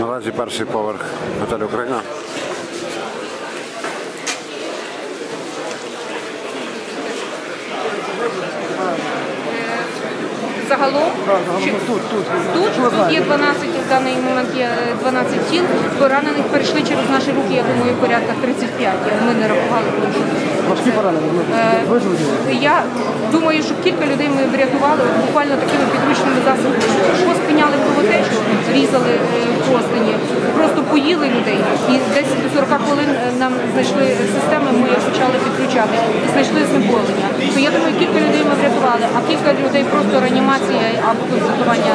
Наразі перший поверх готелю Україна. Загалом чи- тут, тут, тут є 12, в даний момент є е, 12 тіл. Поранених перейшли через наші руки, я думаю, порядка 35. Ми не рахували. тому що Важкі поранення. Е, Вижили. Я думаю, що кілька людей ми врятували буквально такими підручними засобами. Що спиняли кровотечу, різали е, простині, просто поїли людей. І десь до 40 хвилин е, нам знайшли системи, ми їх почали підключати і знайшли знеболення. То я думаю, кілька людей ми врятували, а кілька людей просто реанімація або констатування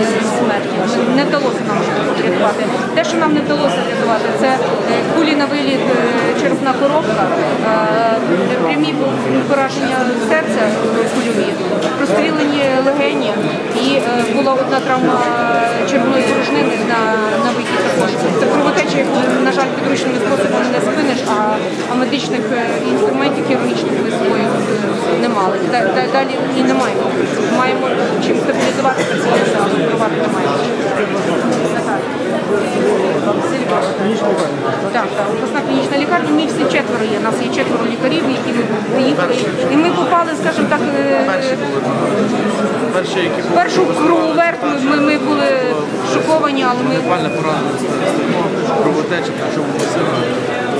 е, смерті. Не вдалося нам врятувати. Те, що нам не вдалося врятувати, це е, кулі на виліт, е, черепна коробка, прямі пораження серця кульові, прострілені легені і була одна травма червоної порожнини на, на вихід також. Це кровотеча, яку, на жаль, підручними способами не спиниш, а, а медичних е, інструментів хірургічних ми з собою е, не мали. Да- да- Далі і не маємо. Маємо чим стабілізувати пацієнта, але впливати не маємо. Так, так, обласна клінічна лікарня. Ми всі четверо є. У нас є четверо лікарів, які ми приїхали. І ми попали, скажімо так, е, в першу круговерть ми, ми, були шоковані, але ми буквально поранені станемо, кровотеча, причому.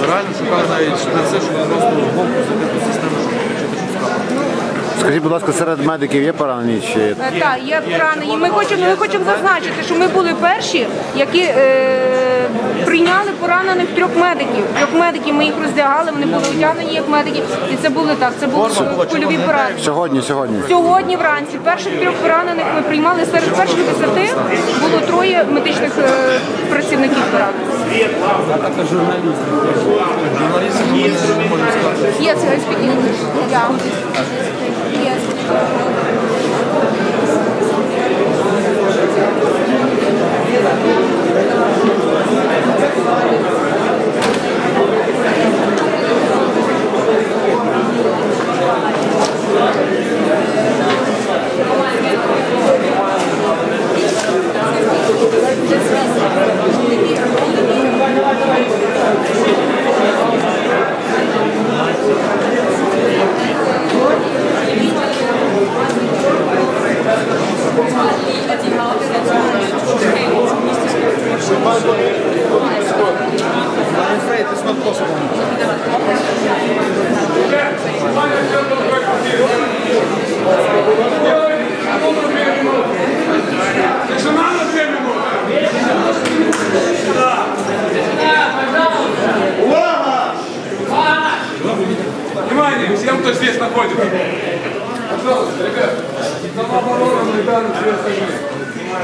Реально шукали навіть шприци, щоб просто головку забити систему, щоб почути, що скапати. Скажіть, будь ласка, серед медиків є поранені чи Е, Так, є поранені. Ми хочемо, ми хочемо зазначити, що ми були перші, які е, прийняли поранених трьох медиків. Трьох медиків ми їх роздягали, вони були одягнені як медики. І це були так, це були е, польові поранення. сьогодні? Сьогодні. Сьогодні вранці перших трьох поранених ми приймали серед перших десяти було троє медичних е, працівників поранених. А також журналісти. Журналісти ми не можемо сказати. Yes, I speak English. Yeah. Thank you. I'm afraid it's not possible. Внимание всем, кто здесь находится. Пожалуйста, ребят, самооборона Майдана все остальные.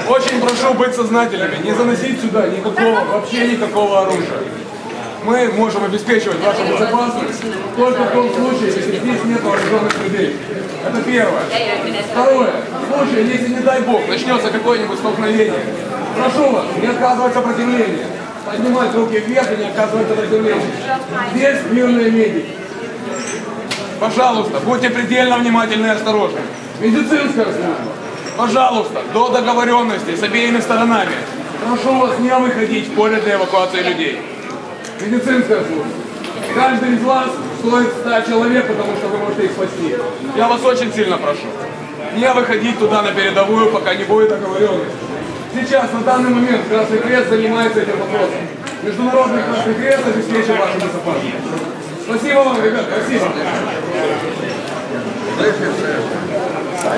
Очень прошу быть сознательными, не заносить сюда никакого, вообще никакого оружия. Мы можем обеспечивать вашу безопасность только в том случае, если здесь нет вооруженных людей. Это первое. Второе. В случае, если, не дай бог, начнется какое-нибудь столкновение, прошу вас, не оказывать сопротивление. Поднимать руки вверх и не оказывать сопротивление. Здесь мирные медики. Пожалуйста, будьте предельно внимательны и осторожны. Медицинская служба. Пожалуйста, до договоренности с обеими сторонами. Прошу вас не выходить в поле для эвакуации людей. Медицинская служба. Каждый из вас стоит 100 человек, потому что вы можете их спасти. Я вас очень сильно прошу. Не выходить туда на передовую, пока не будет договоренности. Сейчас, на данный момент, Красный Крест занимается этим вопросом. Международный Красный Крест обеспечит вашу безопасность. Спасибо вам, ребят, спасибо.